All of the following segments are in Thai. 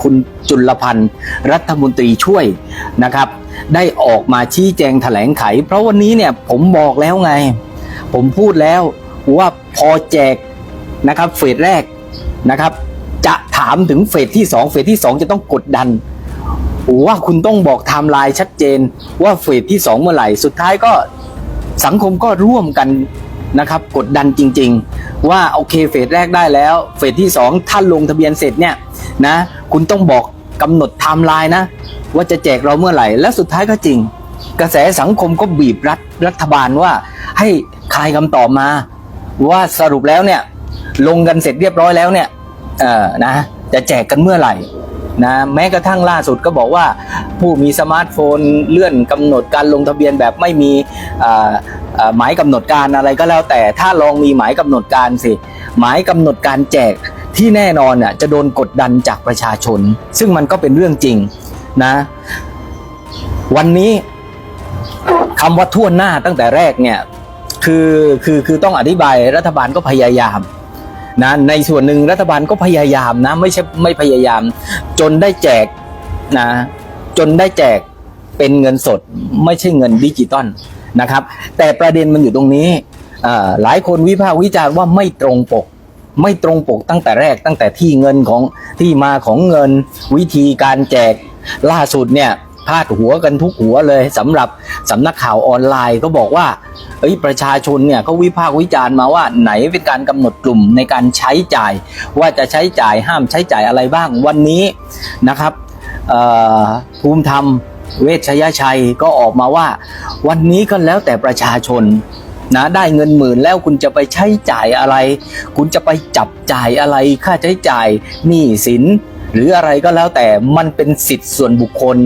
คุณจุลพันธ์รัฐมนตรีช่วยนะครับ ได้ออกมาชี้แจงแถลงไข เพราะวันนี้เนี่ยผมบอกแล้วไง ผมพูดแล้วว่าพอแจกนะครับเฟสแรกนะครับ จะถามถึงเฟสที่ 2 เฟสที่ 2 จะต้องกดดันว่าคุณต้องบอกไทม์ไลน์ชัดเจนว่าเฟสที่ 2 เมื่อไหร่ สุดท้ายก็สังคมก็ร่วมกัน นะครับกดดันจริง ๆ ว่าโอเคเฟสแรกได้แล้วเฟสที่ 2 ถ้าลงทะเบียนเสร็จเนี่ยนะคุณต้องบอกกำหนดไทม์ไลน์นะ ว่าจะแจกเราเมื่อไหร่ และสุดท้ายก็จริง กระแสสังคมก็บีบรัฐรัฐบาลว่าให้คายคำตอบมา ว่าสรุปแล้วเนี่ยลงกันเสร็จเรียบร้อยแล้วเนี่ยเออนะจะแจกกันเมื่อไหร่ นะแม้กระทั่งล่าสุดก็บอกว่าผู้มีสมาร์ทโฟนเลื่อนกำหนดการลงทะเบียนแบบไม่มีหมายกำหนดการอะไรก็แล้ว แต่ถ้าลองมีหมายกำหนดการสิ หมายกำหนดการแจกที่แน่นอนน่ะจะโดนกดดันจากประชาชน ซึ่งมันก็เป็นเรื่องจริงนะ วันนี้คำว่าทั่วหน้าตั้งแต่แรกเนี่ยคือคือคือต้องอธิบายรัฐบาลก็พยายาม นะในส่วนหนึ่งรัฐบาลก็พยายามนะไม่ใช่ไม่พยายาม จนได้แจกนะจนได้แจกเป็นเงินสดไม่ใช่เงินดิจิตอลนะครับ แต่ประเด็นมันอยู่ตรงนี้หลายคนวิพากษ์วิจารณ์ว่าไม่ตรงปก ไม่ตรงปกตั้งแต่แรกตั้งแต่ที่เงินของที่มาของเงินวิธีการแจกล่าสุดเนี่ย พาดหัวกันทุกหัวเลยสำหรับสำนักข่าวออนไลน์ก็บอกว่าเอ้ยประชาชนเนี่ยเขาวิพากษ์วิจารณ์มาว่าไหนเป็นการกำหนดกลุ่มในการใช้จ่าย ว่าจะใช้จ่ายห้ามใช้จ่ายอะไรบ้างวันนี้นะครับภูมิธรรมเวชยชัยก็ออกมาว่า วันนี้ก็แล้วแต่ประชาชนนะได้เงินหมื่นแล้วคุณจะไปใช้จ่ายอะไร คุณจะไปจับจ่ายอะไรค่าใช้จ่ายหนี้สิน หรืออะไรก็แล้วแต่มันเป็นสิทธิ์ส่วนบุคคล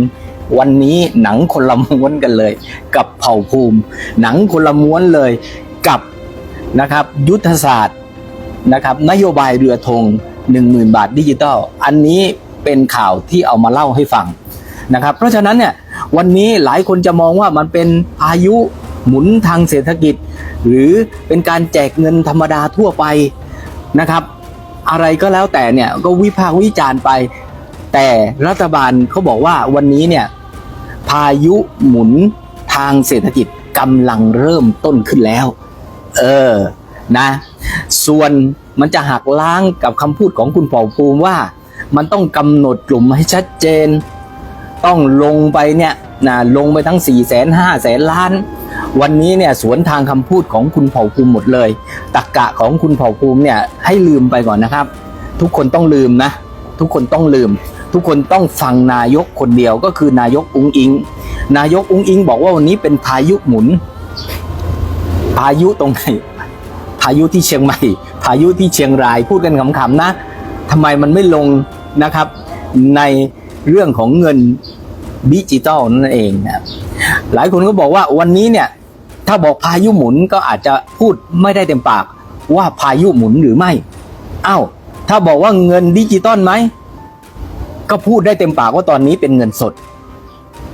วันนี้หนังคนละม้วนกันเลย กับเผ่าภูมิ หนังคนละม้วนเลยกับนะครับยุทธศาสตร์นะครับนโยบายเรือธง10,000 บาทดิจิตอลอันนี้เป็นข่าวที่เอามาเล่าให้ฟังนะครับ เพราะฉะนั้นเนี่ยวันนี้หลายคนจะมองว่ามันเป็นพายุหมุนทางเศรษฐกิจ หรือเป็นการแจกเงินธรรมดาทั่วไปนะครับ อะไรก็แล้วแต่เนี่ยก็วิพากษ์วิจารณ์ไป แต่รัฐบาลเขาบอกว่าวันนี้เนี่ย พายุหมุนทางเศรษฐกิจกำลังเริ่มต้นขึ้นแล้ว เออนะ ส่วนมันจะหักล้างกับคำพูดของคุณเผ่าภูมิว่า มันต้องกำหนดกลุ่มให้ชัดเจน ต้องลงไปเนี่ยนะลงไปทั้ง4ี่แสนห้าแสนล้าน วันนี้เนี่ยสวนทางคำพูดของคุณเผ่าภูมิหมดเลยตักกะของคุณเผ่าภูมิเนี่ยให้ลืมไปก่อนนะครับ ทุกคนต้องลืมนะ ทุกคนต้องลืม ทุกคนต้องฟังนายกคนเดียวก็คือนายกอุงอิง นายกอุงอิง บอกว่าวันนี้เป็นพายุหมุน พายุตรงไหนพายุที่เชียงใหม่ พายุที่เชียงรายพูดกันขำๆนะทำไมมันไม่ลงนะครับ ในเรื่องของเงินดิจิตอลนั่นเองนะหลายคนก็บอกว่าวันนี้เนี่ย ถ้าบอกพายุหมุนก็อาจจะพูดไม่ได้เต็มปากว่าพายุหมุนหรือไม่อ้าวถ้าบอกว่าเงินดิจิตอลไหม ก็พูดได้เต็มปากว่าตอนนี้เป็นเงินสด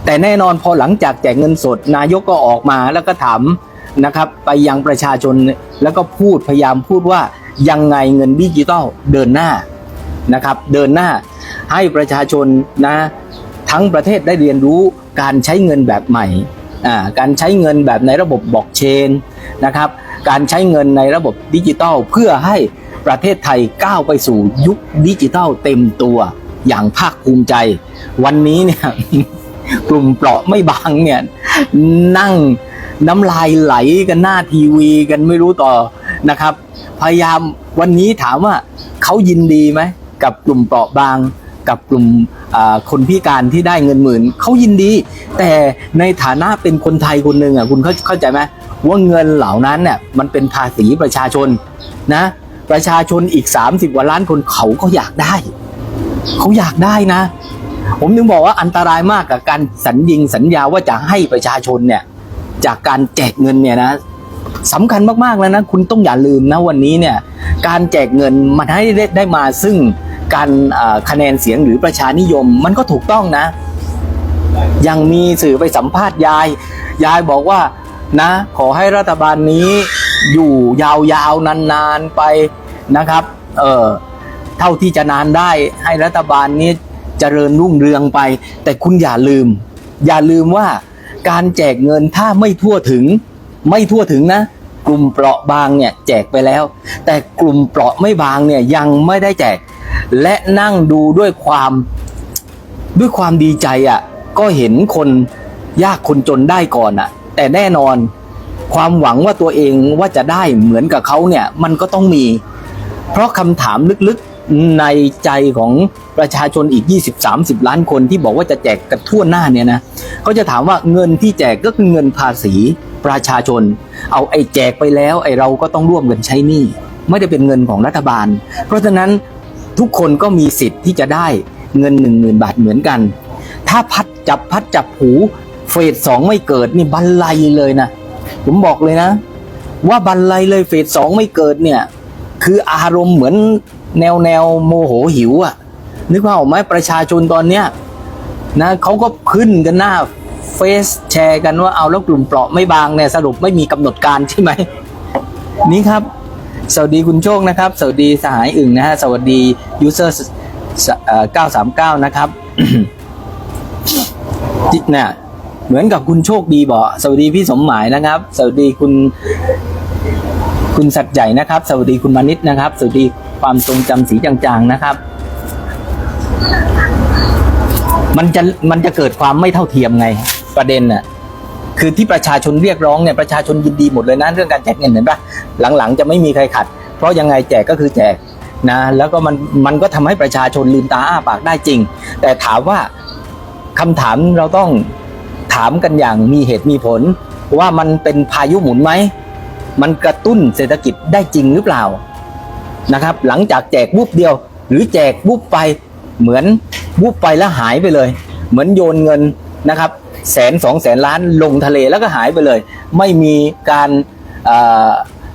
แต่แน่นอนพอหลังจากแจกเงินสด นายกก็ออกมาแล้วก็ถามนะครับ ไปยังประชาชนแล้วก็พูดพยายามพูดว่ายังไงเงินดิจิตอลเดินหน้านะครับเดินหน้าให้ประชาชนนะทั้งประเทศได้เรียนรู้การใช้เงินแบบใหม่การใช้เงินแบบในระบบบล็อกเชนนะครับการใช้เงินในระบบดิจิตอลเพื่อให้ประเทศไทยก้าวไปสู่ยุคดิจิตอลเต็มตัว อย่างภาคภูมิใจ วันนี้เนี่ยกลุ่มเปราะไม่บางเนี่ย นั่งน้ำลายไหลกันหน้าทีวีกันไม่รู้ต่อนะครับ พยายามวันนี้ถามว่าเขายินดีไหมกับกลุ่มเปราะบาง กับกลุ่มคนพิการที่ได้เงินหมื่นเขายินดี แต่ในฐานะเป็นคนไทยคนหนึ่งอะคุณเข้าเข้าใจไหมว่าเงินเหล่านั้นเนี่ยมันเป็นภาษีประชาชนนะ ประชาชนอีก 30กว่าล้านคนเขาก็อยากได้ เขาอยากได้นะ ผมถึงบอกว่าอันตรายมากกับการสัญญิงสัญญาว่าจะให้ประชาชนเนี่ย จากการแจกเงินเนี่ยนะสำคัญมากๆแล้วนะคุณต้องอย่าลืมนะวันนี้เนี่ยการแจกเงินมันให้ได้ได้มาซึ่งการคะแนนเสียงหรือประชานิยมมันก็ถูกต้องนะ ยังมีสื่อไปสัมภาษณ์ยาย ยายบอกว่านะ ขอให้รัฐบาลนี้อยู่ยาวๆนานๆไปนะครับ เออ เท่าที่จะนานได้ให้รัฐบาลนี้เจริญรุ่งเรืองไป แต่คุณอย่าลืม อย่าลืมว่าการแจกเงินถ้าไม่ทั่วถึง ไม่ทั่วถึงนะ กลุ่มเปราะบางเนี่ยแจกไปแล้ว แต่กลุ่มเปราะไม่บางเนี่ยยังไม่ได้แจก และนั่งดูด้วยความด้วยความดีใจอะ่ะก็เห็นคนยากคนจนได้ก่อนอะ่ะ แต่แน่นอนความหวังว่าตัวเองว่าจะได้เหมือนกับเขาเนี่ยมันก็ต้องมี เพราะคำถามลึก ในใจของประชาชนอีก 20-30 ล้านคนที่บอกว่าจะแจกกันทั่วหน้าเนี่ยนะเขาจะถามว่าเงินที่แจกก็คือเงินภาษีประชาชน เอาไอ้แจกไปแล้วไอ้เราก็ต้องร่วมกันใช้หนี้ไม่ได้เป็นเงินของรัฐบาล เพราะฉะนั้นทุกคนก็มีสิทธิ์ที่จะได้เงิน 1 0,000 บาทเหมือนกัน ถ้าพัดจับพัดจับหูเฟสสองไม่เกิดนี่บันไลเลยนะ ผมบอกเลยนะ ว่าบันไลเลยเฟสสองไม่เกิดเนี่ยคืออารมณ์เหมือน แนวแนวโมโหหิวอะ่ะ นึกว่าออกไหมประชาชนตอนเนี้ยนะเขาก็ขึ้นกันหน้าเฟซแชร์กันว่าเอาแล้วกลุ่มเปราะไม่บางเนี่ยสรุปไม่มีกำหนดการใช่ไหมนี่ครับ สวัสดีคุณโชคนะครับ สวัสดีสหายอึ่งนะฮะสวัสดียูเซอร์939นะครับจิเนี่ยเหมือนกับคุณโชคดีบอกสวัสดีพี่สมหมายนะครับ สวัสดีคุณ คุณสัตย์ใหญ่นะครับ สวัสดีคุณมานิดนะครับ สวัสดี ความทรงจำสีจางๆนะครับ มันจะมันจะเกิดความไม่เท่าเทียมไงประเด็นน่ะคือที่ประชาชนเรียกร้องเนี่ยประชาชนยินดีหมดเลยนะเรื่องการแจกเงินเห็นปะหลังๆ จะไม่มีใครขัด เพราะยังไงแจกก็คือแจกนะแล้วก็มันมันก็ทำให้ประชาชนลืมตาอ้าปากได้จริง แต่ถามว่าคำถามเราต้องถามกันอย่างมีเหตุมีผล ว่ามันเป็นพายุหมุนไหม มันกระตุ้นเศรษฐกิจได้จริงหรือเปล่า นะครับ หลังจากแจกวุบเดียว หรือแจกวุบไปเหมือนวุบไปแล้วหายไปเลย เหมือนโยนเงินนะครับแสนสองแสนล้านลงทะเลแล้วก็หายไปเลย ไม่มีการ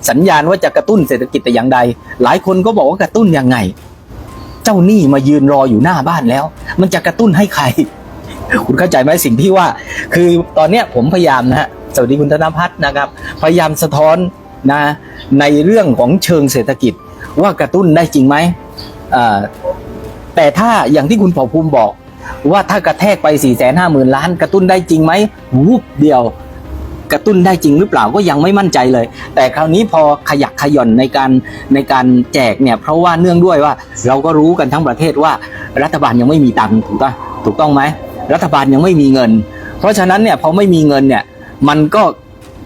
สัญญาณว่าจะกระตุ้นเศรษฐกิจแต่อย่างใด หลายคนก็บอกว่ากระตุ้นยังไง เจ้าหนี้มายืนรออยู่หน้าบ้านแล้ว มันจะกระตุ้นให้ใคร คุณเข้าใจไหมสิ่งที่ว่า คือตอนเนี้ยผมพยายามนะฮะสวัสดีคุณธนพัฒน์นะครับ พยายามสะท้อนนะในเรื่องของเชิงเศรษฐกิจ ว่ากระตุ้นได้จริงไหมแต่ถ้าอย่างที่คุณเผ่าภูมิบอก ว่าถ้ากระแทกไป4ี่แสนห้าหมื่นล้าน กระตุ้นได้จริงไหมวูบเดียวกระตุ้นได้จริงหรือเปล่าก็ยังไม่มั่นใจเลย แต่คราวนี้พอขยักขย่อนในการในการแจกเนี่ยเพราะว่าเนื่องด้วยว่าเราก็รู้กันทั้งประเทศว่ารัฐบาลยังไม่มีตังค์ถูกต้องถูกต้องไหมรัฐบาลยังไม่มีเงิน เพราะฉะนั้นเนี่ยพอไม่มีเงินเนี่ยมันก็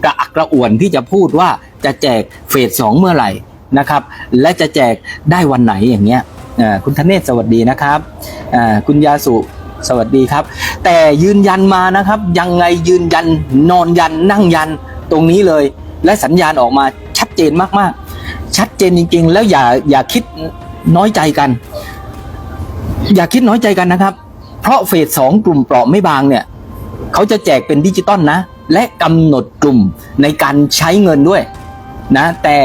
กระอักกระอ่วนที่จะพูดว่าจะแจกเฟสสองเมื่อไหร่ นะครับ และจะแจกได้วันไหนอย่างเงี้ยคุณธเนศสวัสดีนะครับคุณยาสุสวัสดีครับ แต่ยืนยันมานะครับ ยังไงยืนยันนอนยันนั่งยันตรงนี้เลย และสัญญาณออกมาชัดเจนมากๆ ชัดเจนจริง ๆ แล้วอย่าอย่าคิดน้อยใจกัน อย่าคิดน้อยใจกันนะครับ เพราะเฟสสองกลุ่มเปราะไม่บางเนี่ยเขาจะแจกเป็นดิจิตอลนะ และกำหนดกลุ่มในการใช้เงินด้วย นะแต่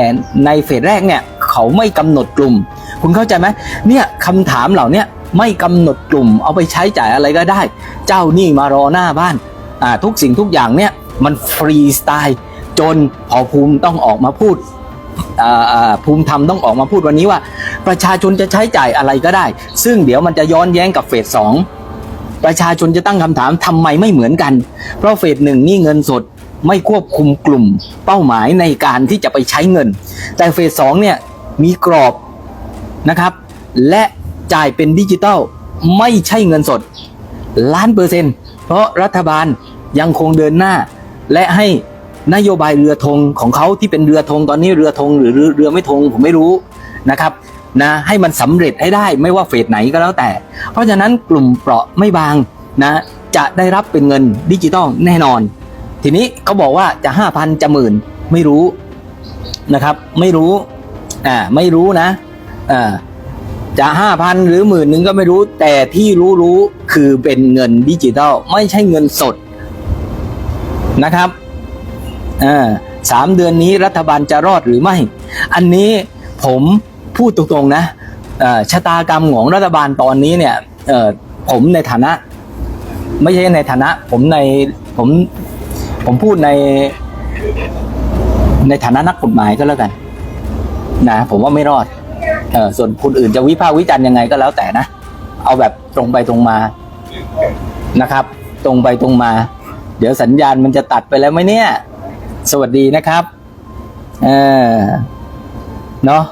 ในเฟสแรกเนี่ยเขาไม่กำหนดกลุ่ม คุณเข้าใจไหมเนี่ยคำถามเหล่านี้ไม่กำหนดกลุ่ม เอาไปใช้จ่ายอะไรก็ได้ เจ้าหนี้มารอหน้าบ้านอ่าทุกสิ่งทุกอย่างเนี่ยมันฟรีสไตล์จนพอภูมิต้องออกมาพูดภูมิธรรมต้องออกมาพูดวันนี้ว่า ประชาชนจะใช้จ่ายอะไรก็ได้ ซึ่งเดี๋ยวมันจะย้อนแย้งกับเฟสสองประชาชนจะตั้งคำถามทำไมไม่เหมือนกัน เพราะเฟสหนึ่งนี่เงินสด ไม่ควบคุมกลุ่มเป้าหมายในการที่จะไปใช้เงิน แต่เฟสสองเนี่ยมีกรอบนะครับ และจ่ายเป็นดิจิตอลไม่ใช่เงินสด ล้านเปอร์เซ็นต์เพราะรัฐบาลยังคงเดินหน้า และให้นโยบายเรือธงของเขาที่เป็นเรือธงตอนนี้เรือธงหรือเรือไม่ธงผมไม่รู้นะครับนะให้มันสำเร็จให้ได้ไม่ว่าเฟสไหนก็แล้วแต่ เพราะฉะนั้นกลุ่มเปราะไม่บางนะจะได้รับเป็นเงินดิจิตอลแน่นอน ทีนี้เขาบอกว่าจะห้าพันจะหมื่นไม่รู้นะครับ ไม่รู้อ่าไม่รู้นะอ่าจะห้าพันหรือหมื่นหนึ่งก็ไม่รู้ แต่ที่รู้รู้คือเป็นเงินดิจิตอลไม่ใช่เงินสดนะครับอ่าสามเดือนนี้รัฐบาลจะรอดหรือไม่ อันนี้ผมพูดตรงๆนะอ่อชะตากรรมของรัฐบาลตอนนี้เนี่ยเออผมในฐานะ ไม่ใช่ในฐานะ ผมในผม ผมพูดใน ในฐานะนักกฎหมายก็แล้วกัน นะ ผมว่าไม่รอดเออส่วนคนอื่นจะวิพากษ์วิจารณ์ยังไงก็แล้วแต่นะ เอาแบบตรงไปตรงมานะครับ ตรงไปตรงมา เดี๋ยวสัญญาณมันจะตัดไปแล้วไหมเนี่ย สวัสดีนะครับ เออเนาะ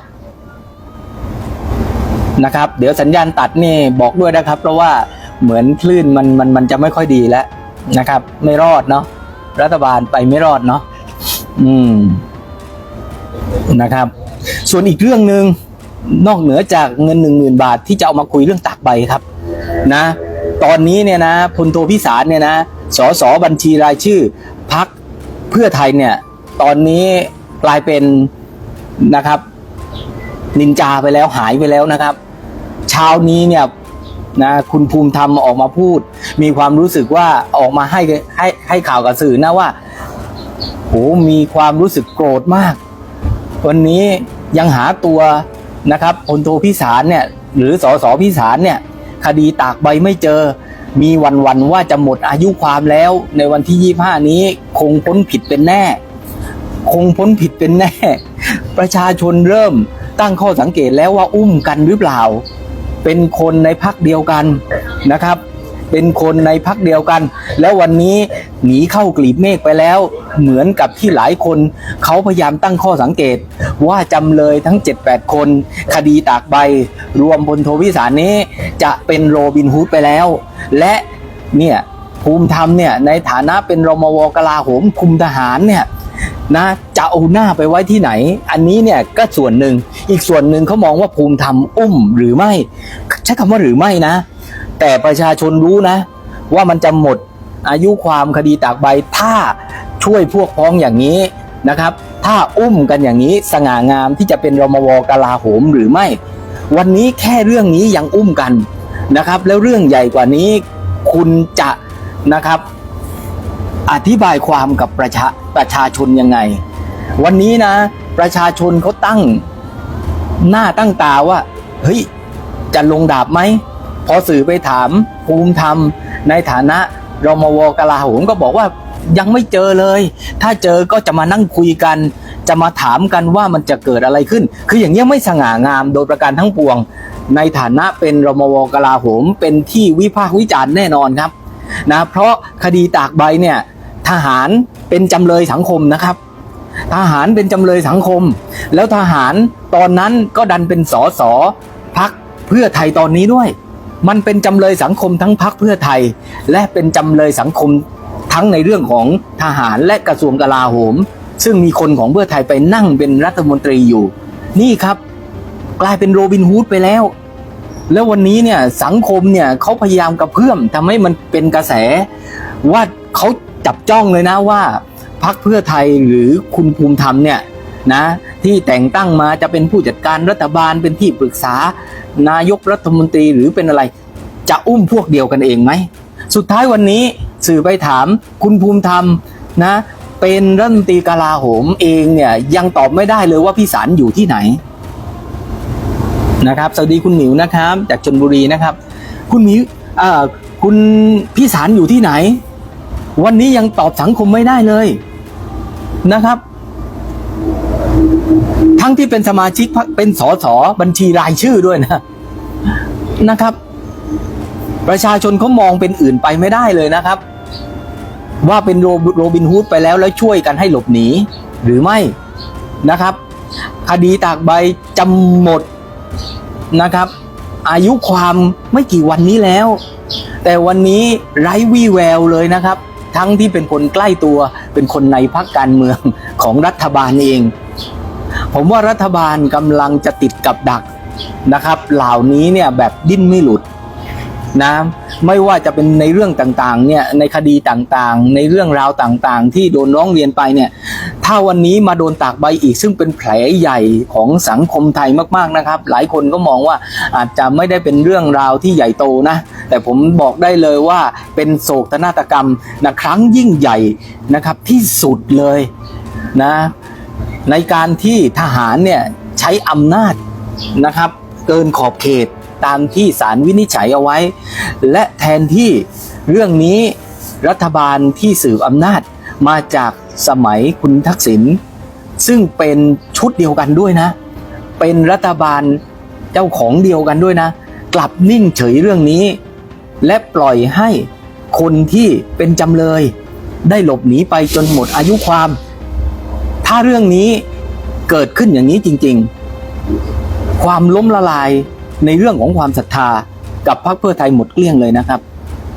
นะครับ เดี๋ยวสัญญาณตัดนี่บอกด้วยนะครับ เพราะว่าเหมือนคลื่นมันมันมันจะไม่ค่อยดีแล้วนะครับ ไม่รอดเนาะ รัฐบาลไปไม่รอดเนาะอืมนะครับ ส่วนอีกเรื่องหนึ่งนอกเหนือจากเงินหนึ่งหมื่นบาทที่จะเอามาคุยเรื่องตากใบครับ นะ ตอนนี้เนี่ยนะพลโทพิสารเนี่ยนะสสบัญชีรายชื่อพักเพื่อไทยเนี่ย ตอนนี้กลายเป็นนะครับ นินจาไปแล้วหายไปแล้วนะครับ เช้านี้เนี่ย นะคุณภูมิธรรมออกมาพูด มีความรู้สึกว่าออกมาให้ให้ให้ข่าวกับสื่อนะว่าโหมีความรู้สึกโกรธมาก วันนี้ยังหาตัวนะครับพลโทพิสารเนี่ยหรือสอสอพิสารเนี่ยคดีตากใบไม่เจอ มีวันวันว่าจะหมดอายุความแล้ว ในวันที่ 25 นี้คงพ้นผิดเป็นแน่ คงพ้นผิดเป็นแน่ ประชาชนเริ่มตั้งข้อสังเกตแล้วว่าอุ้มกันหรือเปล่า เป็นคนในพักเดียวกันนะครับ เป็นคนในพักเดียวกัน แล้ววันนี้หนีเข้ากลีบเมฆไปแล้ว เหมือนกับที่หลายคนเขาพยายามตั้งข้อสังเกต ว่าจำเลยทั้ง 7-8 คน คดีตากใบ รวมพลโทวิสารนี้จะเป็นโรบินฮูดไปแล้ว และเนี่ยภูมิธรรมเนี่ยในฐานะเป็นรมวกลาโหมคุมทหารเนี่ย นะจะเอาหน้าไปไว้ที่ไหน อันนี้เนี่ยก็ส่วนหนึ่งอีกส่วนหนึ่งเขามองว่าภูมิธรรมอุ้มหรือไม่ใช้คำว่าหรือไม่นะ แต่ประชาชนรู้นะ ว่ามันจะหมดอายุความคดีตากใบถ้าช่วยพวกพ้องอย่างนี้นะครับ ถ้าอุ้มกันอย่างนี้สง่างามที่จะเป็นรมวกลาโหมหรือไม่ วันนี้แค่เรื่องนี้ยังอุ้มกันนะครับ แล้วเรื่องใหญ่กว่านี้คุณจะนะครับ อธิบายความกับประชาประชาชนยังไง วันนี้นะ ประชาชนเขาตั้งหน้าตั้งตาว่าเฮ้ยจะลงดาบไหมพอสื่อไปถามภูมิธรรม ในฐานะรมวกลาโหมก็บอกว่ายังไม่เจอเลย ถ้าเจอก็จะมานั่งคุยกัน จะมาถามกันว่ามันจะเกิดอะไรขึ้น คืออย่างนี้ยไม่สง่างามโดยประการทั้งปวง ในฐานะเป็นรมวกลาโหมเป็นที่วิพากษ์วิจารณ์แน่นอนครับนะเพราะคดีตากใบเนี่ย ทหารเป็นจำเลยสังคมนะครับ ทหารเป็นจำเลยสังคม แล้วทหารตอนนั้นก็ดันเป็นสอสอพักเพื่อไทยตอนนี้ด้วย มันเป็นจำเลยสังคมทั้งพักเพื่อไทย และเป็นจำเลยสังคมทั้งในเรื่องของทหารและกระทรวงกลาโหม ซึ่งมีคนของเพื่อไทยไปนั่งเป็นรัฐมนตรีอยู่ นี่ครับ กลายเป็นโรบินฮูดไปแล้ว แล้ววันนี้เนี่ยสังคมเนี่ยเขาพยายามกระเพื่อมทำให้มันเป็นกระแสว่าเขา จับจ้องเลยนะว่าพักเพื่อไทยหรือคุณภูมิธรรมเนี่ยนะที่แต่งตั้งมาจะเป็นผู้จัดการรัฐบาลเป็นที่ปรึกษานายกรัฐมนตรีหรือเป็นอะไร จะอุ้มพวกเดียวกันเองไหม สุดท้ายวันนี้สื่อไปถามคุณภูมิธรรมนะเป็นรัฐมนตรีกลาโหมเองเนี่ยยังตอบไม่ได้เลยว่าพี่สารอยู่ที่ไหนนะครับสวัสดีคุณหมิวนะครับ จากชนบุรีนะครับ คุณหมิวคุณพี่สารอยู่ที่ไหน วันนี้ยังตอบสังคมไม่ได้เลยนะครับ ทั้งที่เป็นสมาชิกพรรคเป็นสสบัญชีรายชื่อด้วยนะนะครับ ประชาชนเขามองเป็นอื่นไปไม่ได้เลยนะครับ ว่าเป็นโรโรบินฮูดไปแล้วแล้วช่วยกันให้หลบหนี หรือไม่นะครับ คดีตากใบจำหมดนะครับ อายุความไม่กี่วันนี้แล้ว แต่วันนี้ไร้วี่แววเลยนะครับ ทั้งที่เป็นคนใกล้ตัว เป็นคนในพรรคการเมืองของรัฐบาลเอง ผมว่ารัฐบาลกำลังจะติดกับดักนะครับ เหล่านี้เนี่ยแบบดิ้นไม่หลุดนะ ไม่ว่าจะเป็นในเรื่องต่างๆเนี่ยในคดีต่างๆ ในเรื่องราวต่างๆ ที่โดนร้องเรียนไปเนี่ยถ้าวันนี้มาโดนตากใบอีก ซึ่งเป็นแผลใหญ่ของสังคมไทยมากๆนะครับ หลายคนก็มองว่าอาจจะไม่ได้เป็นเรื่องราวที่ใหญ่โตนะ แต่ผมบอกได้เลยว่าเป็นโศกนาฏกรรมนะครั้งยิ่งใหญ่นะครับที่สุดเลยนะในการที่ทหารเนี่ยใช้อำนาจนะครับ เกินขอบเขต ตามที่ศาลวินิจฉัยเอาไว้ และแทนที่เรื่องนี้รัฐบาลที่สืบอำนาจมาจากสมัยคุณทักษิณซึ่งเป็นชุดเดียวกันด้วยนะ เป็นรัฐบาลเจ้าของเดียวกันด้วยนะ กลับนิ่งเฉยเรื่องนี้ และปล่อยให้คนที่เป็นจำเลย ได้หลบหนีไปจนหมดอายุความ ถ้าเรื่องนี้เกิดขึ้นอย่างนี้จริง ๆ ความล้มละลาย ในเรื่องของความศรัทธากับพรรคเพื่อไทยหมดเกลี้ยงเลยนะครับ